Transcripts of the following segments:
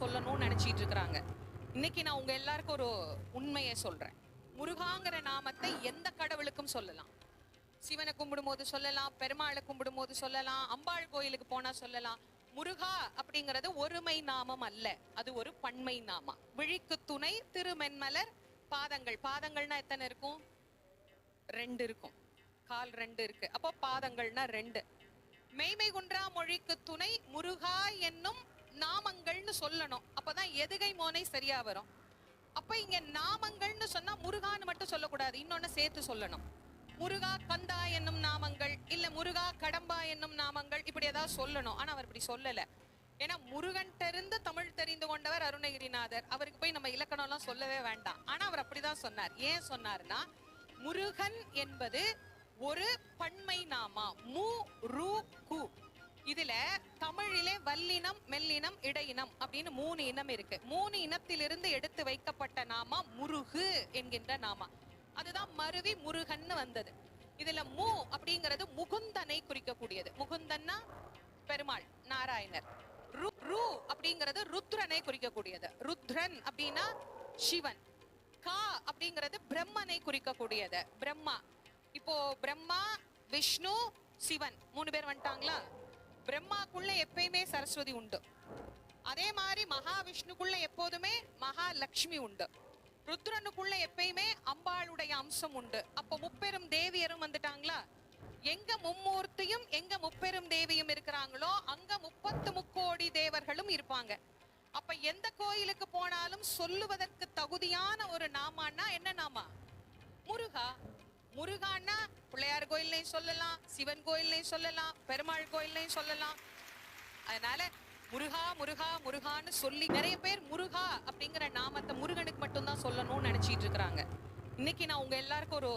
சொல்லணும்னு நினைச்சிட்டு இருக்கிறாங்க. இன்னைக்கு நான் உங்க எல்லாருக்கும் ஒரு உண்மையை சொல்றேன். முருகாங்கிற நாமத்தை எந்த கடவுளுக்கும் சொல்லலாம். சிவனை கும்பிடும்போது சொல்லலாம் பெருமாளை கும்பிடும்போது சொல்லலாம் அம்பாள் கோயிலுக்கு போனா சொல்லலாம். முருகா அப்படிங்கிறது ஒருமை நாமம் அல்ல. அது ஒரு பன்மை நாமம் விழிக்கு துணை திருமென்மலர் பாதங்கள். பாதங்கள்னா எத்தனை இருக்கும்? ரெண்டு இருக்கும். கால் ரெண்டு இருக்கு. அப்போ பாதங்கள்னா ரெண்டு. மெய்மை குன்றா மொழிக்கு துணை முருகா என்னும் நாமங்கள்னு சொல்லணும். அப்பதான் எதுகை மோனை சரியா வரும். அப்ப இங்க நாமங்கள்னு சொன்னா முருகான்னு மட்டும் சொல்லக்கூடாது. இன்னொன்னு சேர்த்து சொல்லணும். முருகா கந்தா என்னும் நாமங்கள் இல்ல முருகா கடம்பா என்னும் நாமங்கள் இப்படி ஏதாவது சொல்லணும். ஆனா அவர் இப்படி சொல்லல. ஏன்னா முருகன் இருந்து தமிழ் தெரிந்து கொண்டவர் அருணகிரிநாதர். அவருக்கு போய் நம்ம இலக்கணம் எல்லாம் சொல்லவே வேண்டாம். ஆனா அவர் அப்படிதான் சொன்னார். ஏன் சொன்னார்னா முருகன் என்பது ஒரு பன்மை நாமா மு இதுல தமிழிலே வல்லினம் மெல்லினம் இடையினம் அப்படின்னு மூணு இனம் இருக்கு. மூணு இனத்திலிருந்து எடுத்து வைக்கப்பட்ட நாமா முருகு என்கின்ற நாமா. அதுதான் மருவி முருகன்னு வந்தது. இதுல மு அப்படிங்கிறது முகுந்தனை குறிக்கக்கூடியது. முகுந்தன்னா பெருமாள் நாராயணர். ரு ரு அப்படிங்கிறது ருத்ரனை குறிக்கக்கூடியது. ருத்ரன் அப்படின்னா சிவன். கா அப்படிங்கிறது பிரம்மனை குறிக்கக்கூடியது. பிரம்மா. இப்போ பிரம்மா விஷ்ணு சிவன் மூணு பேர் வந்துட்டாங்களா? பிரம்மாக்குள்ள எப்பயுமே சரஸ்வதி உண்டு. அதே மாதிரி மகாவிஷ்ணுக்குள்ள எப்போதுமே மகாலட்சுமி உண்டு. ருத்ரனுக்குள்ள எப்பயுமே அம்பாளுடைய அம்சம் உண்டு. அப்போ முப்பெரும் தேவியரும் வந்துட்டாங்களா? எங்க மும்மூர்த்தியும் எங்க முப்பெரும் தேவியும் இருக்கிறாங்களோ அங்க முப்பத்து முக்கோடி தேவர்களும் இருப்பாங்க. அப்ப எந்த கோயிலுக்கு போனாலும் சொல்லுவதற்கு தகுதியான ஒரு நாமான்னா என்ன நாமா? முருகா. முருகான்னா பிள்ளையார் கோயில்லையும் சொல்லலாம் சிவன் கோயில்லையும் சொல்லலாம் பெருமாள் கோயில்லையும் சொல்லலாம். அதனால முருகா முருகா முருகான்னு சொல்லி நிறைய பேர் முருகா அப்படிங்கிற நாமத்தை முருகனுக்கு மட்டும்தான் சொல்லணும்னு நினைச்சிட்டு இருக்கிறாங்க. இன்னைக்கு நான் உங்க எல்லாருக்கும் ஒரு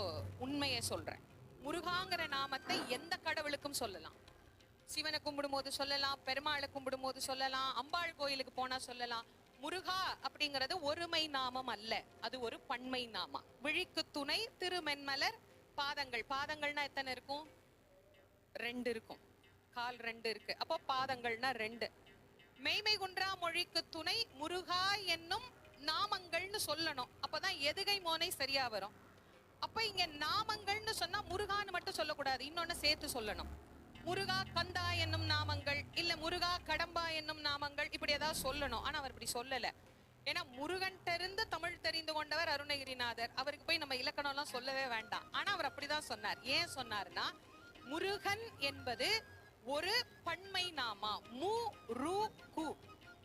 உண்மையை சொல்றேன். முருகாங்கிற நாமத்தை எந்த கடவுளுக்கும் சொல்லலாம். சிவனை கும்பிடும் போது சொல்லலாம் பெருமாளை கும்பிடும் போது சொல்லலாம் அம்பாள் கோயிலுக்கு போனா சொல்லலாம். முருகா அப்படிங்கிறது ஒருமை நாமம் அல்ல. அது ஒரு பன்மை நாமம். விழிக்கு துணை திருமென்மலர் பாதங்கள். பாதங்கள்னா எத்தனை இருக்கும்? ரெண்டு இருக்கும். கால் ரெண்டு இருக்கு. அப்போ பாதங்கள்னா ரெண்டு. மெய்மை குன்றா மொழிக்கு துணை முருகா என்னும் நாமங்கள்னு சொல்லணும். அப்பதான் எதுகை மோனை சரியா வரும். அப்ப இங்க நாமங்கள்னு சொன்னா முருகான்னு மட்டும் சொல்லக்கூடாது. இன்னொன்னு சேர்த்து சொல்லணும். முருகா கந்தா என்னும் நாமங்கள் இல்ல முருகா கடம்பா என்னும் நாமங்கள் இப்படி ஏதாவது சொல்லணும். ஆனா அவர் இப்படி சொல்லல. ஏன்னா முருகன் இருந்து தமிழ் தெரிந்து கொண்டவர் அருணகிரிநாதர். அவருக்கு போய் நம்ம இலக்கணம் எல்லாம் சொல்லவே வேண்டாம். ஆனா அவர் அப்படிதான் சொன்னார். ஏன் சொன்னார்னா முருகன் என்பது ஒரு பன்மை நாமா மு ரு கு.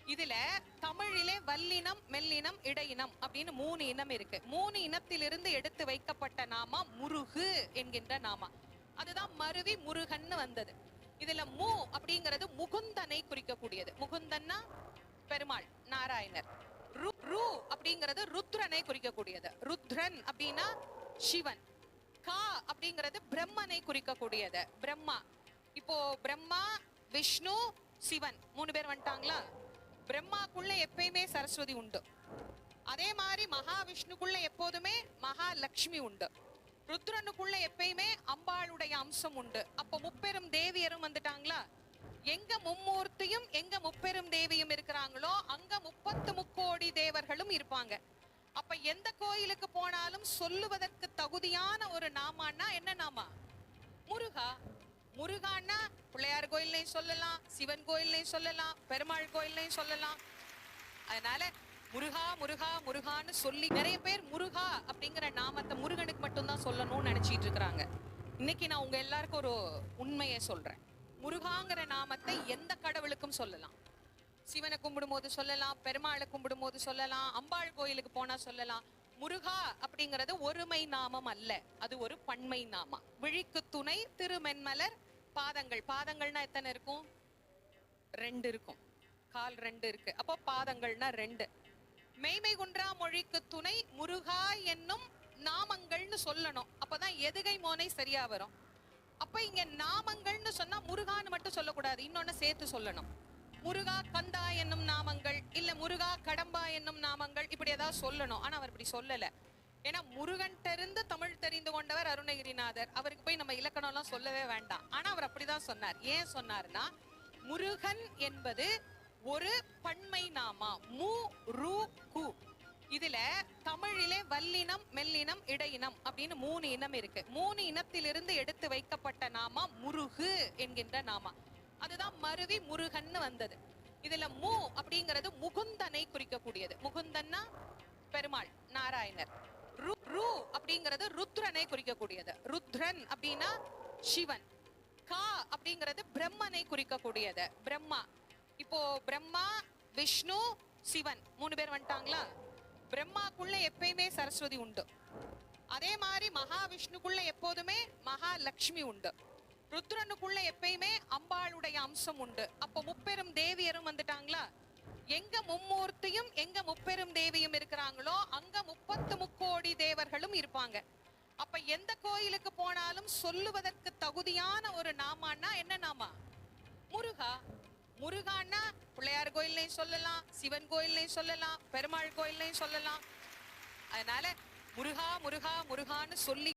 இதுல தமிழிலே வல்லினம் மெல்லினம் இடையினம் அப்படின்னு மூணு இனம் இருக்கு. மூணு இனத்திலிருந்து எடுத்து வைக்கப்பட்ட நாமா முருகு என்கின்ற நாமா. அதுதான் மருவி முருகன்னு வந்தது. இதுல மு அப்படிங்கிறது முகுந்தனை குறிக்கக்கூடியது. முகுந்தன்னா பெருமாள் நாராயணர். ரு அப்படிங்கறது அப்படிங்கிறது ருத்ரனை குறிக்கக்கூடியது. ருத்ரன் அப்படின்னா சிவன். கா அப்படிங்கிறது பிரம்மனை குறிக்கக்கூடியது. பிரம்மா. இப்போ பிரம்மா விஷ்ணு சிவன் மூணு பேர் வந்துட்டாங்களா? பிரம்மாக்குள்ள எப்பயுமே சரஸ்வதி உண்டு. அதே மாதிரி மகாவிஷ்ணுக்குள்ள எப்போதுமே மகாலட்சுமி உண்டு. ருத்ரனுக்குள்ள எப்பயுமே அம்பாளுடைய அம்சம் உண்டு. அப்போ முப்பெரும் தேவியரும் வந்துட்டாங்களா? எங்க மும்மூர்த்தியும் எங்க முப்பெரும் தேவியும் இருக்கிறாங்களோ அங்க முப்பத்து முக்கோடி தேவர்களும் இருப்பாங்க. அப்ப எந்த கோயிலுக்கு போனாலும் சொல்லுவதற்கு தகுதியான ஒரு நாமான்னா என்ன நாமா? முருகா. முருகான்னா பிள்ளையார் கோயில்லையும் சொல்லலாம் சிவன் கோயில்லையும் சொல்லலாம் பெருமாள் கோயில்லையும் சொல்லலாம். அதனால முருகா முருகா முருகான்னு சொல்லி நிறைய பேர் முருகா அப்படிங்கிற நாமத்தை முருகனுக்கு மட்டும்தான் சொல்லணும்னு நினைச்சிட்டு இருக்கிறாங்க. இன்னைக்கு நான் உங்க எல்லாருக்கும் ஒரு உண்மையை சொல்றேன். நாமத்தை எந்த கடவுளுக்கும் சொல்லலாம். சிவனை கும்பிடும்போது சொல்லலாம் பெருமாளை கும்பிடும்போது சொல்லலாம் அம்பாள் கோயிலுக்கு போனா சொல்லலாம். முருகா அப்படிங்கிறது ஒருமை நாமம் அல்ல. அது ஒரு பன்மை நாமம் விழிக்கு துணை திருமென்மலர் பாதங்கள். பாதங்கள்னா எத்தனை இருக்கும்? ரெண்டு இருக்கும். கால் ரெண்டு இருக்கு. அப்போ பாதங்கள்னா ரெண்டு. மெய்மை குன்றா மொழிக்கு துணை முருகா என்னும் நாமங்கள்னு சொல்லணும். அப்பதான் எதுகை மோனை சரியா வரும். அப்ப இங்க நாமங்கள்னு சொன்னா முருகான்னு மட்டும் சொல்லக்கூடாது. இன்னொன்னு சேர்த்து சொல்லணும். முருகா கந்தா என்னும் நாமங்கள் இல்ல முருகா கடம்பா என்னும் நாமங்கள் இப்படி ஏதாவது சொல்லணும். ஆனா அவர் இப்படி சொல்லல. ஏன்னா முருகன் இருந்து தமிழ் தெரிந்து கொண்டவர் அருணகிரிநாதர். அவருக்கு போய் நம்ம இலக்கணம் எல்லாம் சொல்லவே வேண்டாம். ஆனா அவர் அப்படிதான் சொன்னார். ஏன் சொன்னார்னா முருகன் என்பது ஒரு பன்மை நாமா மு ரு கு. இதுல தமிழிலே வல்லினம் மெல்லினம் இடையினம் அப்படின்னு மூணு இனம் இருக்கு. மூணு இனத்திலிருந்து எடுத்து வைக்கப்பட்ட நாமா முருகு என்கின்ற நாமா. அதுதான் மருவி முருகன்னு வந்தது. இதுல மு அப்படிங்கிறது முகுந்தனை குறிக்கக்கூடியது. முகுந்தன்னா பெருமாள் நாராயணர். ரு ரு அப்படிங்கிறது ருத்ரனை குறிக்கக்கூடியது. ருத்ரன் அப்படின்னா சிவன். கா அப்படிங்கிறது பிரம்மனை குறிக்கக்கூடியது. பிரம்மா. இப்போ பிரம்மா விஷ்ணு சிவன் மூணு பேர் வந்துட்டாங்களா? பிரம்மாக்குள்ள எப்பயுமே சரஸ்வதி உண்டு. அதே மாதிரி மகாவிஷ்ணுக்குள்ள எப்போதுமே மகாலட்சுமி உண்டு. ருத்ரனுக்குள்ள எப்பயுமே அம்பாளுடைய அம்சம் உண்டு. அப்போ முப்பெரும் தேவியரும் வந்துட்டாங்களா? எங்க மும்மூர்த்தியும் எங்க முப்பெரும் தேவியும் இருக்கிறாங்களோ அங்க முப்பத்து முக்கோடி தேவர்களும் இருப்பாங்க. அப்ப எந்த கோயிலுக்கு போனாலும் சொல்லுவதற்கு தகுதியான ஒரு நாமான்னா என்ன நாமா? முருகா. முருகான்னா பிள்ளையார் கோயில்லையும் சொல்லலாம் சிவன் கோயில்லையும் சொல்லலாம் பெருமாள் கோயில்லையும் சொல்லலாம். அதனால முருகா முருகா முருகான்னு சொல்லி